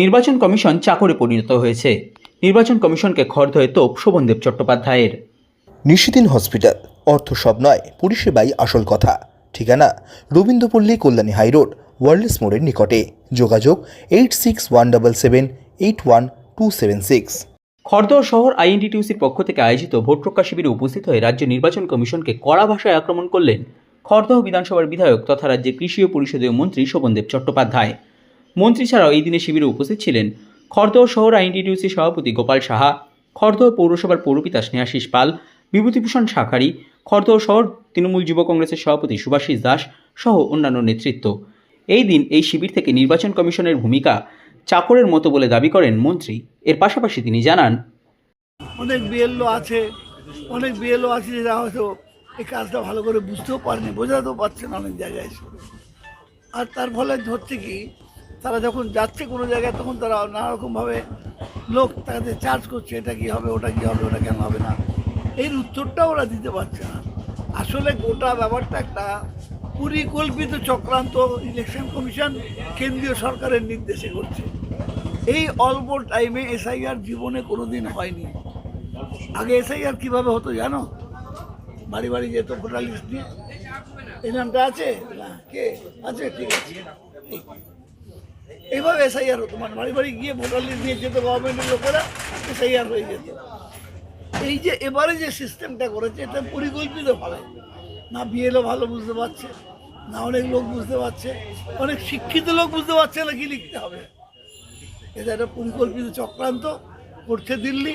নির্বাচন কমিশন চাকরে পরিণত হয়েছে। নির্বাচন কমিশনকে খর্ধয়ে তোপ শোভনদেব চট্টোপাধ্যায়ের। নিশিদিন হসপিটাল অর্থ সব নয় পরিষেবাই আসল কথা। ঠিকানা রবীন্দ্রপল্লী কল্যাণী হাইরোড ওয়ার্ল্ডস মোড়ের নিকটে। যোগাযোগ eight six one double seven eight one two seven six. Khardah শহর আইএনটিটিউসির পক্ষ থেকে আয়োজিত ভোট রক্ষা শিবিরে উপস্থিত হয়ে রাজ্য নির্বাচন কমিশনকে কড়া ভাষায় আক্রমণ করলেন খড়দহ বিধানসভার বিধায়ক তথা রাজ্যের কৃষি ও পরিষদীয় মন্ত্রী শোভনদেব চট্টোপাধ্যায়। মন্ত্রী ছাড়াও এই দিনে শিবিরে উপস্থিত ছিলেন খড়দহ শহর আইএনটিটিউসির সভাপতি গোপাল সাহা খড়দহ পৌরসভার পৌরপিতা স্নেহাশিস পাল, বিভূতিভূষণ শাখারি খড়দহ শহর তৃণমূল যুব কংগ্রেসের সভাপতি সুভাষিস দাস সহ অন্যান্য নেতৃত্ব। এই দিন এই শিবির থেকে নির্বাচন কমিশনের ভূমিকা চাকরের মতো বলে দাবি করেন মন্ত্রী। এর পাশাপাশি তিনি জানান, অনেক বিএলও আছে, অনেক বিএলও আছে যারা হয়তো এই কাজটা ভালো করে বুঝতেও পারেনি, বোঝাতেও পারছে না অনেক জায়গায়। আর তার ফলে হচ্ছে কি তারা যখন যাচ্ছে কোনো জায়গায়, তখন তারা নানারকমভাবে লোক তাদের চার্জ করছে, এটা কি হবে, ওটা কি হবে, ওটা কেন হবে না। এর উত্তরটা ওরা দিতে পারছে না। আসলে গোটা ব্যাপারটা একটা পরিকল্পিত চক্রান্ত ইলেকশন কমিশন কেন্দ্রীয় সরকারের নির্দেশে করছে। এই অল্প টাইমে এসআইআর জীবনে কোনো দিন হয়নি। আগে এসআইআর কীভাবে হতো জানো? বাড়ি বাড়ি যেত ভোটার লিস্ট নিয়ে। এই নামটা আছে? না, কে? আছে, ঠিক আছে। এইভাবে এসআইআর হতো। মানে বাড়ি বাড়ি গিয়ে ভোটার লিস্ট নিয়ে যেত গভর্নমেন্টের লোকেরা, এসআইআর হয়ে যেত। এই যে এবারে যে সিস্টেমটা করেছে, এটা পরিকল্পিত ভাবে। না বিএলও ভালো বুঝতে পারছে, না অনেক লোক বুঝতে পারছে, অনেক শিক্ষিত লোক বুঝতে পারছে না কি লিখতে হবে। এটা একটা পরিকল্পিত চক্রান্ত, করছে দিল্লি,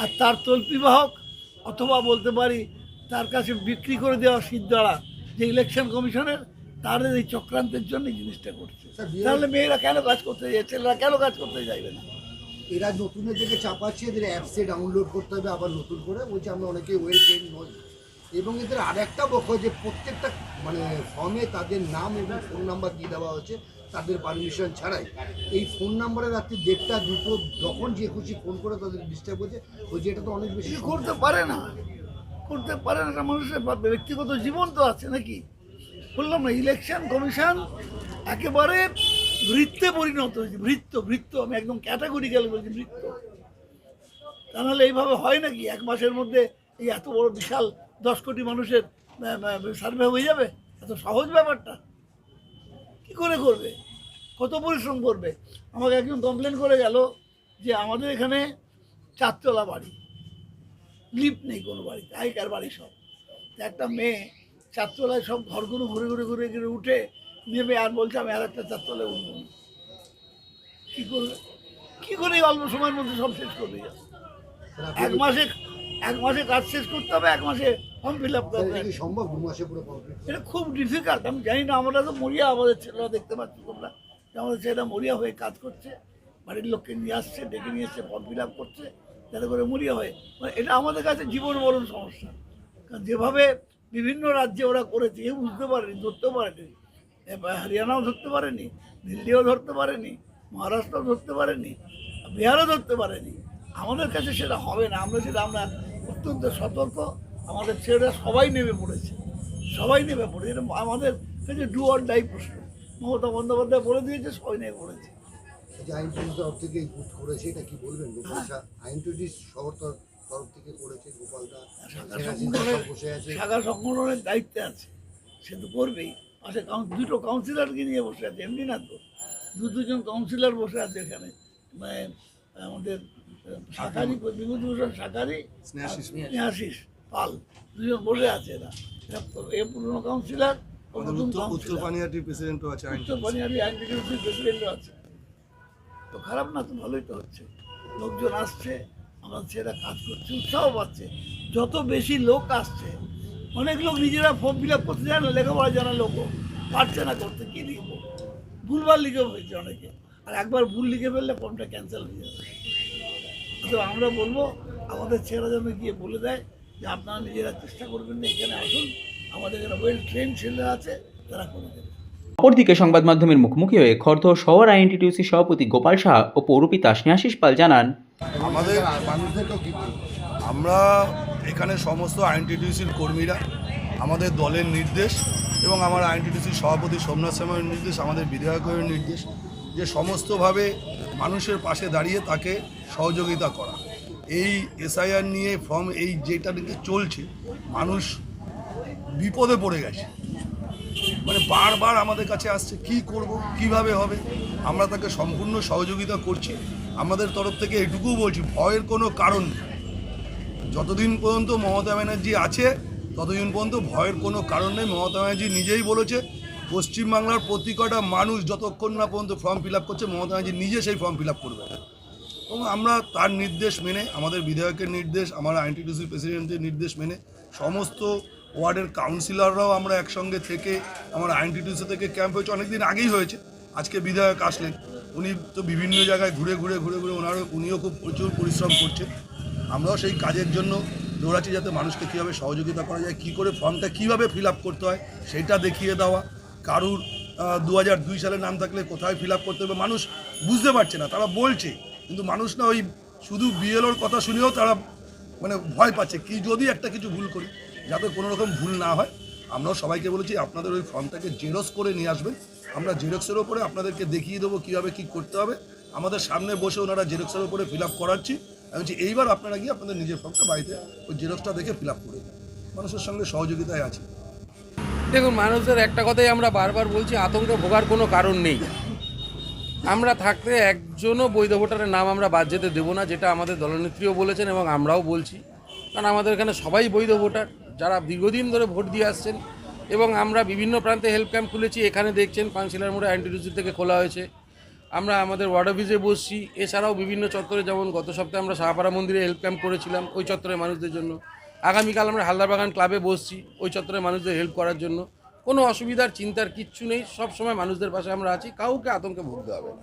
আর তার তল্পিবাহক অথবা বলতে পারি, তার কাছে বিক্রি করে দেওয়া সিদ্ধারা যে ইলেকশন কমিশনের তার এই চক্রান্তের জন্য এই জিনিসটা করছে তাহলে মেয়েরা কেন কাজ করতে যায়? ছেলেরা কেন কাজ করতে যাইবে না? এরা নতুনের দিকে চাপাচ্ছে এদের অ্যাপসে ডাউনলোড করতে হবে আবার নতুন করে। বলছে আমরা অনেকে ওয়েল ট্রেন নই। এবং এদের আরেকটা বক্ষ যে প্রত্যেকটা মানে ফর্মে তাদের নাম এবং ফোন নাম্বার দিয়ে দেওয়া হচ্ছে তাদের পারমিশন ছাড়াই। এই ফোন নাম্বারে রাত্রি দেড়টা দুটো যখন যে খুশি ফোন করে তাদের ডিস্টার্ব হচ্ছে বলছে এটা তো অনেক বেশি করতে পারে না? করতে পারে না মানুষের ব্যক্তিগত জীবন তো আছে নাকি? বললাম না ইলেকশন কমিশন একেবারে বৃত্তে পরিণত হয়েছে, বৃত্ত বৃত্ত, আমি একদম ক্যাটাগরি ক্যাটাগরিক্যাল বলছি বৃত্ত। তা নাহলে এইভাবে হয় নাকি? এক মাসের মধ্যে এই এত বড় বিশাল দশ কোটি মানুষের সার্ভে হয়ে যাবে? এত সহজ ব্যাপারটা। কি করে করবে? কত পরিশ্রম করবে? আমাকে একজন কমপ্লেন করে গেল যে আমাদের এখানে চারতলা বাড়ি। লিফট নেই কোনো বাড়িতে, আগেকার বাড়ি সব। একটা মেয়ে চারতলায় সব ঘরগুলো ঘুরে ঘুরে ঘুরে ঘুরে উঠে নেমে আর বলছে আমি আর একটা চারতলায় উঠবো। কি করবে কি করে অল্প সময়ের মধ্যে সব শেষ করবে? এক মাসে এক মাসে কাজ শেষ করতে হবে এক মাসে ফর্ম ফিল আপ করতে হবে। সম্ভব? দু মাসে পুরো এটা খুব ডিফিকাল্ট আমি জানি না আমরা তো মরিয়া আমাদের ছেলেরা দেখতে পাচ্ছি তোমরা। যে আমাদের ছেলেরা মরিয়া হয়ে কাজ করছে বাড়ির লোককে নিয়ে আসছে ডেকে নিয়ে এসছে ফর্ম ফিল আপ করছে যাতে করে মরিয়া হয়ে। মানে এটা আমাদের কাছে জীবন মরণ সমস্যা। কারণ যেভাবে বিভিন্ন রাজ্যে ওরা করেছে কেউ বুঝতে পারেনি ধরতে পারেনি। হরিয়ানাও ধরতে পারেনি দিল্লিও ধরতে পারেনি মহারাষ্ট্রও ধরতে পারেনি বিহারও ধরতে পারেনি। আমাদের কাছে সেটা হবে না আমরা সেটা আমরা অত্যন্ত সতর্ক। আমাদের ছেলেরা সবাই নেমে পড়েছে সবাই নেমে পড়েছে। এটা আমাদের কাছে ডু অর ডাই প্রশ্ন। মমতা বন্দ্যোপাধ্যায় বলে দিয়েছে সবাই নেমে পড়েছে। যে আইন করেছে এটা কি বলবেন? শাহ আইন শহর তরফ থেকে করেছে গোপালদা বসে আছে। শাখা সংগঠনের দায়িত্বে আছে। সে তো করবেই। পাশে দুটো কাউন্সিলরকে নিয়ে বসে আছে এমনি না তো? দু দুজন কাউন্সিলর বসে আছে এখানে। মানে আমাদের শাখারি বিভূতিভূষণ শাখারি স্নেহাশিস পাল। দুজন বসে আছে এরা। এ পুরনো কাউন্সিলর উত্তর প্রেসিডেন্টও আছে আইন উত্তর প্রেসিডেন্টও আছে। তো খারাপ না তো ভালোই তো হচ্ছে। লোকজন আসছে আমার ছেলেরা কাজ করছে, উৎসাহ পাচ্ছে। যত বেশি লোক আসছে, অনেক লোক নিজেরা ফর্ম ফিল আপ করতে জানে লেখাপড়া জানা লোকও, পারছে না করতে, কী লিখব? ভুলভাল লিখেও হয়েছে অনেকে। আর একবার ভুল লিখে ফেললে ফর্মটা ক্যান্সেল হয়ে যাবে। তো আমরা বলব, আমাদের ছেলেরা যেন গিয়ে বলে দেয় যে, আপনারা নিজেরা চেষ্টা করবেন না, এখানে আসুন। আমাদের এখানে ওয়েল ট্রেন ছেলেরা আছে, তারা করে দেবে। অপরদিকে সংবাদ মাধ্যমের মুখোমুখি হয়ে খর্ধ শহর আইএনটিটিউসি সভাপতি গোপাল সাহা ও পৌরপিতা স্নেহাশিস পাল জানান আমাদের? আমরা এখানে সমস্ত আইনটিটিউসির কর্মীরা, আমাদের দলের নির্দেশ এবং আমার আইনটিটিসির সভাপতি সোমনাথ শ্যামের নির্দেশ, আমাদের বিধায়কের নির্দেশ যে সমস্তভাবে মানুষের পাশে দাঁড়িয়ে তাকে সহযোগিতা করা এই এসআইআর নিয়ে ফর্ম এই যেটা চলছে, মানুষ বিপদে পড়ে গেছে মানে বারবার আমাদের কাছে আসছে, কি করব, কীভাবে হবে? আমরা তাকে সম্পূর্ণ সহযোগিতা করছি। আমাদের তরফ থেকে এটুকু বলছি, ভয়ের কোনো কারণ যতদিন পর্যন্ত মমতা ব্যানার্জি আছে, ততদিন পর্যন্ত ভয়ের কোনো কারণ নেই। মমতা ব্যানার্জি নিজেই বলেছে, পশ্চিমবাংলার প্রতি কটা মানুষ যতক্ষণ না পর্যন্ত ফর্ম ফিল করছে, মমতা ব্যানার্জি নিজে সেই ফর্ম ফিল করবে। এবং আমরা তার নির্দেশ মেনে, আমাদের বিধায়কের নির্দেশ, আমার আইনটিডিসি প্রেসিডেন্টের নির্দেশ মেনে, সমস্ত ওয়ার্ডের কাউন্সিলররাও আমরা একসঙ্গে থেকে আমার আইনটিডিসি থেকে ক্যাম্প হয়েছে, অনেকদিন আগেই হয়েছে। আজকে বিধায়ক আসলেন। উনি তো বিভিন্ন জায়গায় ঘুরে ঘুরে ঘুরে ঘুরে ওনারও, উনিও খুব প্রচুর পরিশ্রম করছেন। আমরাও সেই কাজের জন্য দৌড়াচ্ছি যাতে মানুষকে কীভাবে সহযোগিতা করা যায়, কী করে ফর্মটা কীভাবে ফিল করতে হয় সেইটা দেখিয়ে দেওয়া। কারুর দু দুই সালে নাম থাকলে কোথায় ফিল করতে হবে, মানুষ বুঝতে পারছে না, তারা বলছে। কিন্তু মানুষ না ওই শুধু বিএলওর কথা শুনেও তারা মানে ভয় পাচ্ছে। কি যদি একটা কিছু ভুল করি যাতে কোনো রকম ভুল না হয়, আমরাও সবাইকে বলেছি আপনাদের ওই ফর্মটাকে জেরক্স করে নিয়ে আসবেন। আমরা জেরক্সের ওপরে আপনাদেরকে দেখিয়ে দেবো কীভাবে কী করতে হবে। আমাদের সামনে বসে ওনারা জেরক্সের ওপরে ফিল আপ করাচ্ছি। আমি বলছি, এইবার আপনারা গিয়ে আপনাদের নিজের ফর্মটা বাড়িতে ওই জেরক্সটা দেখে ফিল আপ করে। মানুষের সঙ্গে সহযোগিতায় আছে। দেখুন, মানুষদের একটা কথাই আমরা বারবার বলছি, আতঙ্কে ভোগার কোনো কারণ নেই। আমরা থাকতে একজনও বৈধ ভোটারের নাম আমরা বাদ যেতে দেবো না, যেটা আমাদের দলনেত্রীও বলেছেন এবং আমরাও বলছি। কারণ আমাদের এখানে সবাই বৈধ ভোটার। যারা দীর্ঘদিন ধরে ভোট দিয়ে আসছেন এবং আমরা বিভিন্ন প্রান্তে হেল্প ক্যাম্প খুলেছি, এখানে দেখছেন পাঁচশিলার মোড়ে অ্যান্টিডিউসি থেকে খোলা হয়েছে। আমরা আমাদের ওয়ার্ড অফিসে বসছি, এছাড়াও বিভিন্ন চত্বরে যেমন গত সপ্তাহে আমরা শাহপাড়া মন্দিরে হেল্প ক্যাম্প করেছিলাম ওই চত্বরের মানুষদের জন্য। আগামীকাল আমরা হালদারবাগান ক্লাবে বসছি ওই চত্বরের মানুষদের হেল্প করার জন্য। কোনো অসুবিধার চিন্তার কিচ্ছু নেই সব সময় মানুষদের পাশে আমরা আছি, কাউকে আতঙ্কে ভুগতে হবে না।